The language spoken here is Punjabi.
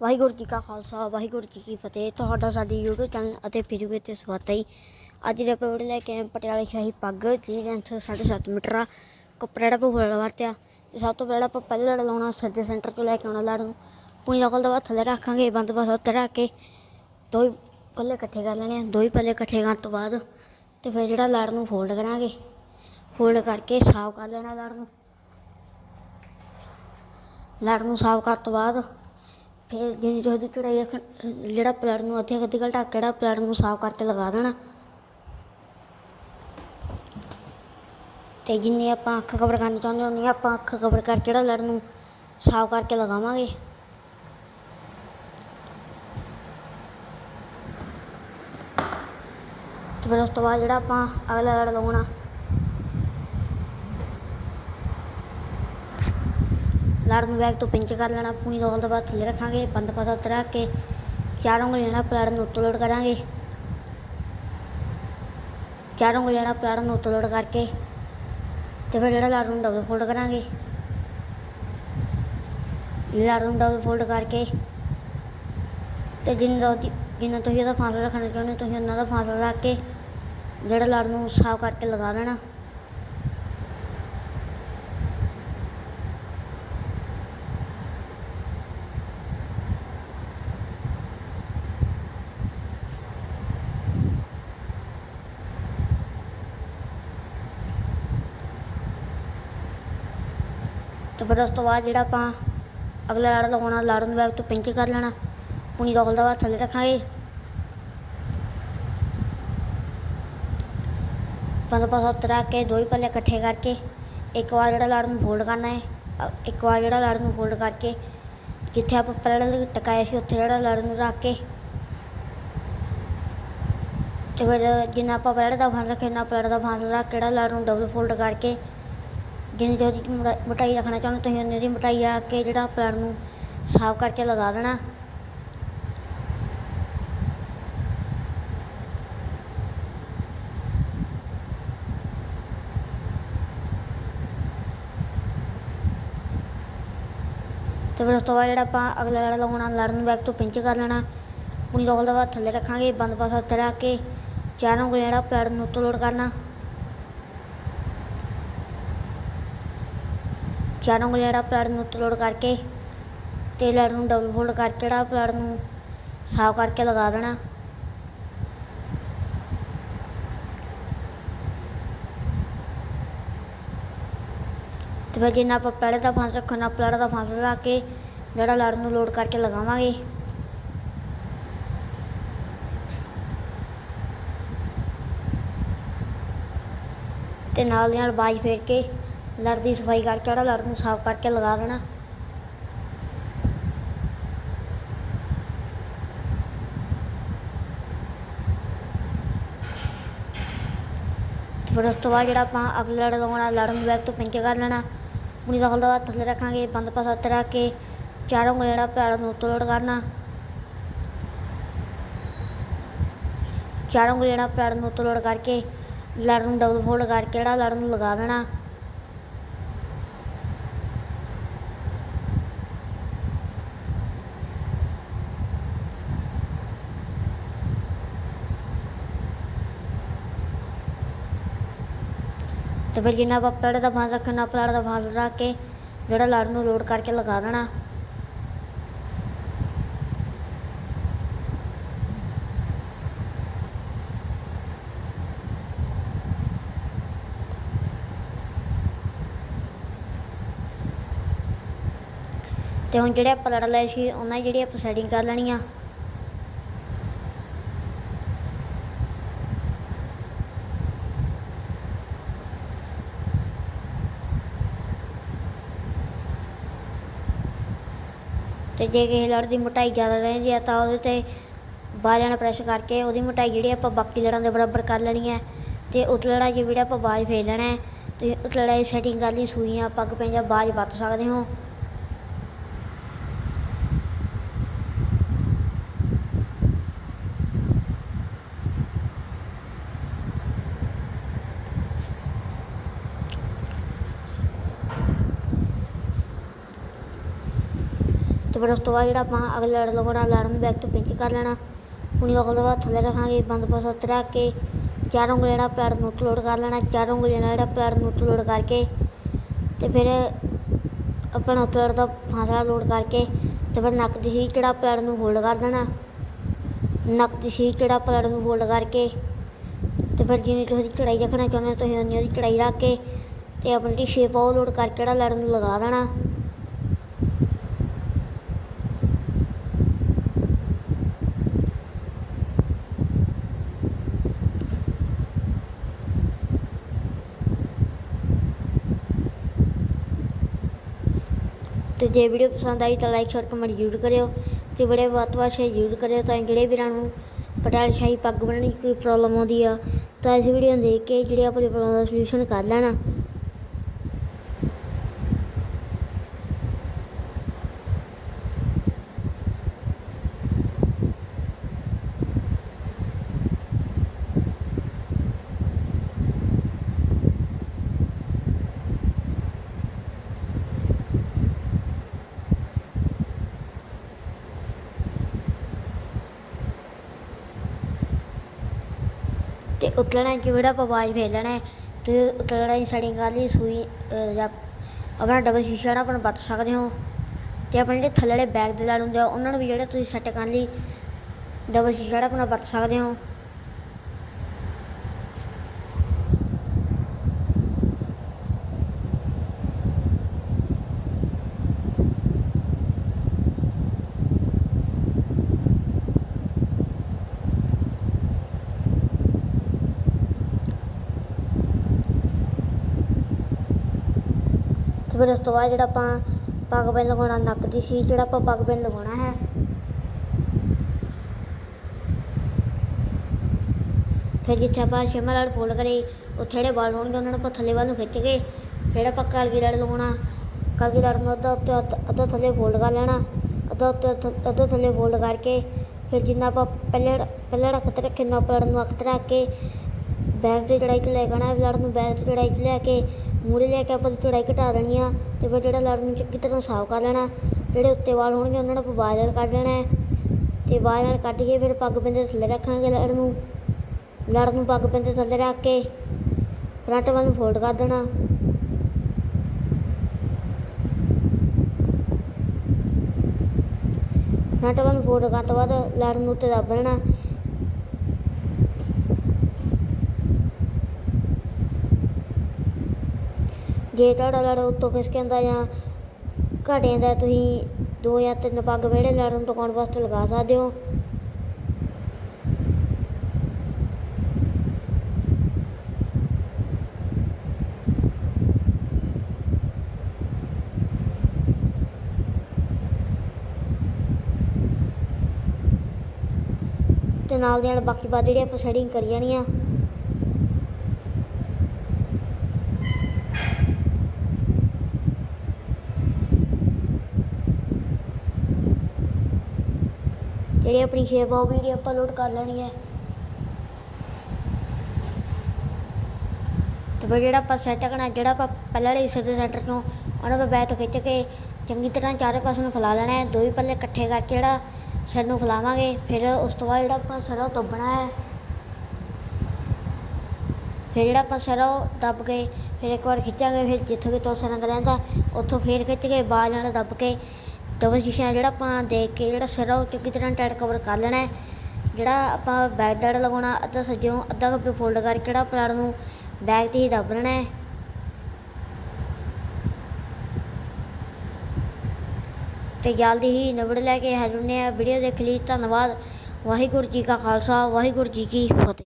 ਵਾਹਿਗੁਰੂ ਜੀ ਕਾ ਖਾਲਸਾ, ਵਾਹਿਗੁਰੂ ਜੀ ਕੀ ਫਤਿਹ। ਤੁਹਾਡਾ ਸਾਡੀ YouTube ਚੈਨਲ ਅਤੇ ਫੇਸਬੁੱਕ ਤੇ ਸਵਾਗਤ ਹੈ ਅੱਜ ਦੇ ਆਪਾਂ ਵੀਡੀਓ ਲੈ ਕੇ ਆਏ ਹਾਂ ਸ਼ਾਹੀ ਪੱਗ ਜੀ ਲੈਂਥ 7.5 ਮੀਟਰ ਆ, ਕੱਪੜਾ ਜਿਹੜਾ ਆਪਾਂ ਵਰਤਿਆ ਤੇ ਸਭ ਤੋਂ ਪਹਿਲਾਂ ਆਪਾਂ ਪਹਿਲੇ ਲੜ ਲਾਉਣਾ ਸਿਰ ਸੈਂਟਰ ਤੋਂ ਲੈ ਕੇ ਆਉਣਾ ਲੜ ਨੂੰ ਪੂਣੀ ਨਕਲ ਦਾ ਬਾਅਦ ਥੱਲੇ ਰੱਖਾਂਗੇ ਬੰਦ ਪਾਸਾ ਉੱਤੇ ਰੱਖ ਕੇ। ਦੋ ਹੀ ਪੱਲੇ ਇਕੱਠੇ ਕਰ ਲੈਣੇ ਆ, ਦੋ ਹੀ ਪੱਲੇ ਇਕੱਠੇ ਕਰਨ ਤੋਂ ਬਾਅਦ ਤੇ ਫਿਰ ਜਿਹੜਾ ਲੜ ਨੂੰ ਫੋਲਡ ਕਰਾਂਗੇ। ਫੋਲਡ ਕਰਕੇ ਸਾਫ਼ ਕਰ ਲੈਣਾ ਲੜ ਨੂੰ। ਲੜ ਨੂੰ ਸਾਫ਼ ਕਰਨ ਤੋਂ ਬਾਅਦ ਫਿਰ ਜਿੰਨੀ ਜਿਹਦੀ ਚੜਾਈ ਜਿਹੜਾ ਪਲੜ ਨੂੰ ਅੱਧੇ ਅੱਧੇ ਘੰਟਾ ਕਿਹੜਾ ਪਲੜ ਨੂੰ ਸਾਫ਼ ਕਰਕੇ ਲਗਾ ਦੇਣਾ। ਤੇ ਜਿੰਨੀ ਆਪਾਂ ਅੱਖ ਕਵਰ ਕਰਨੀ ਚਾਹੁੰਦੇ ਹੁੰਦੀ ਆਪਾਂ ਅੱਖ ਕਵਰ ਕਰਕੇ ਜਿਹੜਾ ਲੜ ਨੂੰ ਸਾਫ਼ ਕਰਕੇ ਲਗਾਵਾਂਗੇ। ਤੇ ਫਿਰ ਉਸ ਤੋਂ ਬਾਅਦ ਜਿਹੜਾ ਆਪਾਂ ਅਗਲਾ ਲੜ ਲਗਾਉਣਾ ਲੜ ਨੂੰ ਬੈਗ ਤੋਂ ਪਿੰਚ ਕਰ ਲੈਣਾ, ਪੂਣੀ ਦੋਲ ਤੋਂ ਬਾਅਦ ਥੱਲੇ ਰੱਖਾਂਗੇ ਬੰਦ ਪਾਸਾ ਉੱਤੇ ਕੇ ਚਾਰ ਉਂਗਲੀਆਂ ਨਾਲ ਪਲੜ ਨੂੰ ਉੱਤੋਂ ਲੋਡ ਕਰਾਂਗੇ। ਚਾਰ ਉਂਗਲੀਆਂ ਨਾਲ ਪਲੜ ਨੂੰ ਉੱਤੋਂ ਲੋਡ ਕਰਕੇ ਤੇ ਫਿਰ ਜਿਹੜਾ ਲੜ ਨੂੰ ਡਬਲ ਫੋਲਡ ਕਰਾਂਗੇ। ਲੜ ਨੂੰ ਡਬਲ ਫੋਲਡ ਕਰਕੇ ਤੇ ਜਿੰਨਾ ਦਾ ਜਿੰਨਾ ਤੁਸੀਂ ਉਹਦਾ ਫਾਸਲਾ ਰੱਖਣਾ ਚਾਹੁੰਦੇ ਹੋ, ਤੁਸੀਂ ਉਹਨਾਂ ਦਾ ਫਾਸਲਾ ਰੱਖ ਕੇ ਜਿਹੜਾ ਲੜ ਨੂੰ ਸਾਫ਼ ਕਰਕੇ ਲਗਾ ਦੇਣਾ ਤੇ ਫਿਰ ਉਸ ਤੋਂ ਬਾਅਦ ਜਿਹੜਾ ਆਪਾਂ ਅਗਲਾ ਲੜ ਲਗਾਉਣਾ ਲੜ ਨੂੰ ਬੈਗ ਤੋਂ ਪਿੰਚ ਕਰ ਲੈਣਾ, ਪੂਣੀ ਦੋਲ ਦਾ ਬਾਅਦ ਥੱਲੇ ਰੱਖਾਂਗੇ। ਬੰਦ ਪਾਸਾ ਉੱਤੇ ਰੱਖ ਕੇ, ਦੋ ਹੀ ਪੱਲੇ ਇਕੱਠੇ ਕਰਕੇ, ਇੱਕ ਵਾਰ ਜਿਹੜਾ ਲੜ ਨੂੰ ਫੋਲਡ ਕਰਨਾ ਹੈ ਇੱਕ ਵਾਰ ਜਿਹੜਾ ਲੜ ਨੂੰ ਫੋਲਡ ਕਰਕੇ, ਜਿੱਥੇ ਆਪਾਂ ਪਹਿਲਾਂ ਟਕਾਇਆ ਸੀ, ਉੱਥੇ ਜਿਹੜਾ ਲੜ ਨੂੰ ਰੱਖ ਕੇ, ਤੇ ਫਿਰ ਜਿੰਨਾ ਆਪਾਂ ਪਹਿਲਾਂ ਦਾ ਫਾਂਸ ਰੱਖਿਆ ਨਾ ਪਲੜ ਦਾ ਫਾਨ ਰੱਖ ਕੇ ਜਿਹੜਾ ਲੜ ਨੂੰ ਡਬਲ ਫੋਲਡ ਕਰਕੇ ਜਿੰਨੀ ਜੋ ਦੀ ਮਟਾਈ ਰੱਖਣਾ ਚਾਹੁੰਦੇ, ਤੁਸੀਂ ਉਹਨੇ ਦੀ ਮਟਾਈ ਆ ਕੇ ਜਿਹੜਾ ਪਲੜ ਨੂੰ ਸਾਫ਼ ਕਰਕੇ ਲਗਾ ਦੇਣਾ। ਤੇ ਫਿਰ ਉਸ ਤੋਂ ਬਾਅਦ ਜਿਹੜਾ ਆਪਾਂ ਅਗਲਾ ਲੜ ਲਾਉਣਾ ਲੜ ਨੂੰ ਬੈਕ ਤੋਂ ਪਿੰਚ ਕਰ ਲੈਣਾ। ਪੂਣੀ ਦੋਲ ਦਾ ਬਾਅਦ ਥੱਲੇ ਰੱਖਾਂਗੇ, ਬੰਦ ਪਾਸਾ ਉੱਤੇ ਰੱਖ ਕੇ, ਚਾਰ ਉਂਗਲੀਆਂ ਜਿਹੜਾ ਪਲੜ ਨੂੰ ਉੱਤੋਂ ਲੋਡ ਕਰਨਾ। ਚਾਰ ਉਂਗਲੀਆਂ ਜਿਹੜਾ ਪਲੜ ਨੂੰ ਉੱਤੋਂ ਲੋਡ ਕਰਕੇ ਤੇ ਲੜ ਨੂੰ ਡਬਲ ਫੋਲਡ ਕਰਕੇ ਜਿਹੜਾ ਪਲੜ ਨੂੰ ਸਾਫ਼ ਕਰਕੇ ਲਗਾ ਦੇਣਾ। ਤੇ ਫਿਰ ਜਿੰਨਾ ਆਪਾਂ ਪਹਿਲੇ ਦਾ ਫਾਂਸ ਰੱਖਣਾ ਪਲੜ ਦਾ ਫਾਂਸ ਰੱਖ ਕੇ ਜਿਹੜਾ ਲੜ ਨੂੰ ਲੋਡ ਕਰਕੇ ਲਗਾਵਾਂਗੇ। ਤੇ ਨਾਲ ਦੀ ਨਾਲ ਬਾਜ ਫੇਰ ਕੇ ਲੜ ਦੀ ਸਫ਼ਾਈ ਕਰਕੇ ਜਿਹੜਾ ਲੜ ਨੂੰ ਸਾਫ਼ ਕਰਕੇ ਲਗਾ ਦੇਣਾ। ਫਿਰ ਉਸ ਤੋਂ ਬਾਅਦ ਜਿਹੜਾ ਆਪਾਂ ਅਗਲੇ ਲੜ ਲਾਉਣਾ, ਲੜ ਨੂੰ ਬੈਗ ਤੋਂ ਪਿੰਚ ਕਰ ਲੈਣਾ। ਪੂਣੀ ਦਖਲ ਦਾ ਬਾਅਦ ਥੱਲੇ ਰੱਖਾਂਗੇ, ਬੰਦ ਪਾਸਾ ਉੱਤੇ ਰੱਖ ਕੇ, ਚਾਰੋਂ ਉਂਗਲ ਜਿਹੜਾ ਪੈਰ ਨੂੰ ਉੱਤੋਂ ਲੋਡ ਕਰਨਾ। ਚਾਰੋਂ ਉਂਗਲ ਜਿਹੜਾ ਪੈਰ ਨੂੰ ਉੱਤੋਂ ਲੋਡ ਕਰਕੇ, ਲੜ ਨੂੰ ਡਬਲ ਫੋਲਡ ਕਰਕੇ ਜਿਹੜਾ ਲੜ ਨੂੰ ਲਗਾ ਦੇਣਾ। ਤੇ ਫਿਰ ਜਿੰਨਾ ਆਪਾਂ ਪਲੜ ਦਾ ਫਾਲ ਰੱਖਣਾ ਪਲੜ ਦਾ ਫਾਲ ਰੱਖ ਕੇ ਜਿਹੜਾ ਲੜ ਨੂੰ ਲੋਡ ਕਰਕੇ ਲਗਾ ਦੇਣਾ। ਤੇ ਹੁਣ ਜਿਹੜੇ ਆਪਾਂ ਲੜ ਲਏ ਸੀ, ਉਹਨਾਂ ਦੀ ਜਿਹੜੀ ਆਪਾਂ ਸੈਟਿੰਗ ਕਰ ਲੈਣੀ ਆ ਤੇ ਜੇ ਕਿਸੇ ਲੜ ਦੀ ਮੋਟਾਈ ਜ਼ਿਆਦਾ ਰਹਿੰਦੀ ਹੈ ਤਾਂ ਉਹਦੇ ਤੇ ਬਾਹਾਂ ਨਾਲ ਪ੍ਰੈਸ ਕਰਕੇ ਉਹਦੀ ਮੋਟਾਈ ਜਿਹੜੀ ਆਪਾਂ ਬਾਕੀ ਲੜਾਂ ਦੇ ਬਰਾਬਰ ਕਰ ਲੈਣੀ ਹੈ ਤੇ ਉਤਲੜਾ ਜੇ ਜਿਹੜਾ ਆਪਾਂ ਬਾਜ ਫੇਰ ਲੈਣਾ ਹੈ। ਤੇ ਉਤ ਦੀ ਸੈਟਿੰਗ ਕਰ ਲਈ, ਸੂਈਆਂ, ਪੱਗ, ਪੰਜਾ ਬਾਜ ਵਰਤ ਸਕਦੇ ਹੋ। ਤੇ ਫਿਰ ਉਸ ਤੋਂ ਬਾਅਦ ਜਿਹੜਾ ਆਪਾਂ ਅਗਲੇ ਲੜ ਲਗਾਉਣਾ ਲੜ ਨੂੰ ਬੈਕ ਤੋਂ ਪਿੰਚ ਕਰ ਲੈਣਾ। ਪੁਣੀ ਲਗਾਉਣ ਤੋਂ ਬਾਅਦ ਥੱਲੇ ਰੱਖਾਂਗੇ, ਬੰਦ ਪਾਸਾ ਉੱਤੇ ਰੱਖ ਕੇ, ਚਾਰ ਉਂਗਲੀਆਂ ਜਿਹੜਾ ਪਲੇਟ ਨੂੰ ਲੋਡ ਕਰ ਲੈਣਾ, ਚਾਰ ਉਂਗਲੀਆਂ ਨਾਲ ਜਿਹੜਾ ਪਲੇਟ ਨੂੰ ਲੋਡ ਕਰਕੇ ਤੇ ਫਿਰ ਆਪਣਾ ਉੱਤੇ ਦਾ ਫਾਸਲਾ ਲੋਡ ਕਰਕੇ ਤੇ ਫਿਰ ਨੱਕ ਦੀ ਸੀ ਜਿਹੜਾ ਪਲੇਟ ਨੂੰ ਹੋਲਡ ਕਰ ਦੇਣਾ। ਨੱਕ ਦੀ ਸੀ ਜਿਹੜਾ ਪਲੇਟ ਨੂੰ ਹੋਲਡ ਕਰਕੇ ਤੇ ਫਿਰ ਜਿੰਨੀ ਤੁਸੀਂ ਚੜਾਈ ਰੱਖਣਾ ਚਾਹੁੰਦੇ ਹੋ, ਤੁਸੀਂ ਉਨੀ ਉਹਦੀ ਚੜਾਈ ਰੱਖ ਕੇ ਤੇ ਆਪਣੀ ਜਿਹੜੀ ਸ਼ੇਪ ਆ ਉਹ ਲੋਡ ਕਰਕੇ ਜਿਹੜਾ ਲੜ ਨੂੰ ਲਗਾ ਦੇਣਾ। ਤੇ ਜੇ ਵੀਡੀਓ ਪਸੰਦ ਆਈ ਤਾਂ ਲਾਈਕ ਸ਼ੇਅਰ ਕਮੈਂਟ ਜ਼ਰੂਰ ਕਰਿਓ। ਤੇ ਬੜੇ ਵੱਧ ਤੋਂ ਵੱਧ ਸ਼ੇਅਰ ਜ਼ਰੂਰ ਕਰਿਓ ਤਾਂ ਜਿਹੜੇ ਵੀਰਾਂ ਨੂੰ ਪਟਿਆਲਾ ਸ਼ਾਹੀ ਪੱਗ ਬਣਨ ਦੀ ਕੋਈ ਪ੍ਰੋਬਲਮ ਆਉਂਦੀ ਆ, ਤਾਂ ਇਸ ਵੀਡੀਓ ਨੂੰ ਦੇਖ ਕੇ ਜਿਹੜੇ ਆਪਣੀ ਪ੍ਰੋਬਲਮ ਦਾ ਸੋਲੂਸ਼ਨ ਕਰ ਲੈਣਾ। ਤੇ ਉਤਲਣਾ ਕਿ ਜਿਹੜਾ ਆਪਾਂ ਆਵਾਜ਼ ਫੇਰ ਲੈਣਾ ਉਤਲਣਾ ਦੀ ਸੈਟਿੰਗ ਕਰ ਲਈ ਸੂਈ ਜਾਂ ਆਪਣਾ ਡਬਲ ਸ਼ੀਸ਼ਾ ਨਾ ਆਪਣਾ ਵਰਤ ਸਕਦੇ ਹੋ ਤੇ ਆਪਣੇ ਜਿਹੜੇ ਥੱਲੇ ਵਾਲੇ ਬੈਗ ਦੇ ਲੜ ਹੁੰਦੇ ਆ ਉਹਨਾਂ ਨੂੰ ਵੀ ਜਿਹੜਾ ਤੁਸੀਂ ਸੈੱਟ ਕਰਨ ਲਈ ਡਬਲ ਸ਼ੀਸ਼ਾ ਜਿਹੜਾ ਆਪਣਾ ਵਰਤ ਸਕਦੇ ਹੋ। ਫਿਰ ਉਸ ਤੋਂ ਬਾਅਦ ਜਿਹੜਾ ਆਪਾਂ ਪੱਗ ਬੈਨ ਲਗਾਉਣਾ, ਨੱਕ ਦੀ ਸੀ ਜਿਹੜਾ ਆਪਾਂ ਪੱਗ ਬੈਨ ਲਗਾਉਣਾ ਹੈ। ਫਿਰ ਜਿੱਥੇ ਆਪਾਂ ਛੇਵਾਂ ਲੜ ਫੋਲਡ ਕਰੇ, ਉੱਥੇ ਜਿਹੜੇ ਬਾਲ ਹੋਣਗੇ ਉਹਨਾਂ ਨੂੰ ਆਪਾਂ ਥੱਲੇ ਵੱਲ ਨੂੰ ਖਿੱਚ ਕੇ ਫਿਰ ਆਪਾਂ ਕਲਗੀ ਲੜ ਲਗਾਉਣਾ। ਕਲਗੀ ਲੜ ਨੂੰ ਅੱਧਾ ਉੱਤੇ ਅੱਧ- ਅੱਧਾ ਥੱਲੇ ਫੋਲਡ ਕਰ ਲੈਣਾ, ਅੱਧਾ ਉੱਤੇ ਥ- ਅੱਧਾ ਥੱਲੇ ਫੋਲਡ ਕਰਕੇ ਫਿਰ ਜਿੰਨਾ ਆਪਾਂ ਪਹਿਲੇ ਪਹਿਲੇ ਰੱਖ ਤੇ ਰੱਖੇ ਨਾ ਲੜ ਨੂੰ ਅੱਖ ਰੱਖ ਕੇ ਬੈਗ ਤੇ ਚੜਾਈ ਤੇ ਲੈ ਕੇ ਆਉਣਾ ਲੜ ਨੂੰ ਬੈਗ ਤੇ ਚੜਾਈ ਤੇ ਲੈ ਕੇ ਮੂਰੇ ਲੈ ਕੇ ਆਪਾਂ ਉਹਦੀ ਚੜਾਈ ਘਟਾ ਦੇਣੀ ਆ ਤੇ ਫਿਰ ਜਿਹੜਾ ਲੜ ਨੂੰ ਚੰਗੀ ਤਰ੍ਹਾਂ ਸਾਫ਼ ਕਰ ਲੈਣਾ ਜਿਹੜੇ ਉੱਤੇ ਵਾਲ ਹੋਣਗੇ ਉਹਨਾਂ ਨੂੰ ਆਪਾਂ ਬਾਹਰ ਨਾਲ ਕੱਢ ਲੈਣਾ ਹੈ ਤੇ ਬਾਹਰ ਨਾਲ ਕੱਢ ਕੇ ਫਿਰ ਪੱਗ ਪੈਂਦੇ ਥੱਲੇ ਰੱਖਾਂਗੇ ਲੜ ਨੂੰ ਲੜ ਨੂੰ ਪੱਗ ਪੈਂਦੇ ਥੱਲੇ ਰੱਖ ਕੇ, ਫਰੰਟ ਵੱਲ ਨੂੰ ਫੋਲਡ ਕਰ ਦੇਣਾ। ਫਰੰਟ ਵੱਲ ਨੂੰ ਫੋਲਡ ਕਰਨ ਤੋਂ ਬਾਅਦ ਲੜ ਨੂੰ ਉੱਤੇ ਦੱਬ ਲੈਣਾ ਜੇ ਤੁਹਾਡਾ ਲੜ ਉੱਤੋਂ ਖਿਸਕ ਜਾਂ ਘਟ ਦਾ ਤੁਸੀਂ ਦੋ ਜਾਂ ਤਿੰਨ ਪੱਗ ਵਿਹੜੇ ਲੜ ਨੂੰ ਟਿਕਾਉਣ ਵਾਸਤੇ ਲਗਾ ਸਕਦੇ ਹੋ? ਤੇ ਨਾਲ ਦੀ ਨਾਲ ਬਾਕੀ ਬਾਅਦ ਜਿਹੜੀ ਆਪਾਂ ਸੈਟਿੰਗ ਕਰੀ ਜਾਣੀ ਆ ਜਿਹੜੀ ਆਪਣੀ ਸ਼ੇਪ ਆ ਉਹ ਵੀ ਆਪਾਂ ਲੋਡ ਕਰ ਲੈਣੀ ਹੈ। ਤੇ ਫਿਰ ਜਿਹੜਾ ਆਪਾਂ ਸੈੱਟ ਕਰਨਾ, ਜਿਹੜਾ ਆਪਾਂ ਪਹਿਲਾਂ ਵਾਲੇ ਹਿੱਸੇ ਦੇ ਸੈਂਟਰ ਤੋਂ ਉਹਨਾਂ ਤੋਂ ਬੈਕ ਤੋਂ ਖਿੱਚ ਕੇ ਚੰਗੀ ਤਰ੍ਹਾਂ ਚਾਰੇ ਪਾਸੇ ਨੂੰ ਫੈਲਾ ਲੈਣਾ ਹੈ। ਦੋ ਹੀ ਪੱਲੇ ਇਕੱਠੇ ਕਰਕੇ ਜਿਹੜਾ ਸਿਰ ਨੂੰ ਫੈਲਾਵਾਂਗੇ, ਫਿਰ ਉਸ ਤੋਂ ਬਾਅਦ ਜਿਹੜਾ ਆਪਾਂ ਸਿਰ ਉਹ ਦੱਬਣਾ ਹੈ। ਫਿਰ ਜਿਹੜਾ ਆਪਾਂ ਸਿਰ ਉਹ ਦੱਬ ਕੇ ਫਿਰ ਇੱਕ ਵਾਰ ਖਿੱਚਾਂਗੇ, ਫਿਰ ਜਿੱਥੋਂ ਕਿ ਤੋਸਾ ਰੰਗ ਰਹਿੰਦਾ, ਉੱਥੋਂ ਫਿਰ ਖਿੱਚ ਕੇ ਬਾਲ ਨਾਲ ਦੱਬ ਕੇ ਡਬਲ ਸ਼ੀਸ਼ਾ ਜਿਹੜਾ ਆਪਾਂ ਦੇਖ ਕੇ ਜਿਹੜਾ ਸਿਰ ਆ ਉਹ ਚੰਗੀ ਤਰ੍ਹਾਂ ਟਾਈਟ ਕਵਰ ਕਰ ਲੈਣਾ ਹੈ। ਜਿਹੜਾ ਆਪਾਂ ਬੈਕ ਦੜ ਲਗਾਉਣਾ, ਅੱਧਾ ਸੱਜਿਓਂ ਅੱਧਾ ਖੱਬੇ ਫੋਲਡ ਕਰਕੇ ਜਿਹੜਾ ਪਲਾੜ ਨੂੰ ਬੈਕ ਤੇ ਹੀ ਦੱਬ ਲੈਣਾ ਹੈ। ਤੇ ਜਲਦੀ ਹੀ ਨਿਬੜ ਲੈ ਕੇ ਹਾਜ਼ਰ ਹੁੰਦੇ ਵੀਡੀਓ ਦੇਖ ਲਈ, ਧੰਨਵਾਦ। ਵਾਹਿਗੁਰੂ ਜੀ ਕਾ ਖਾਲਸਾ, ਵਾਹਿਗੁਰੂ ਜੀ ਕੀ ਫਤਿਹ।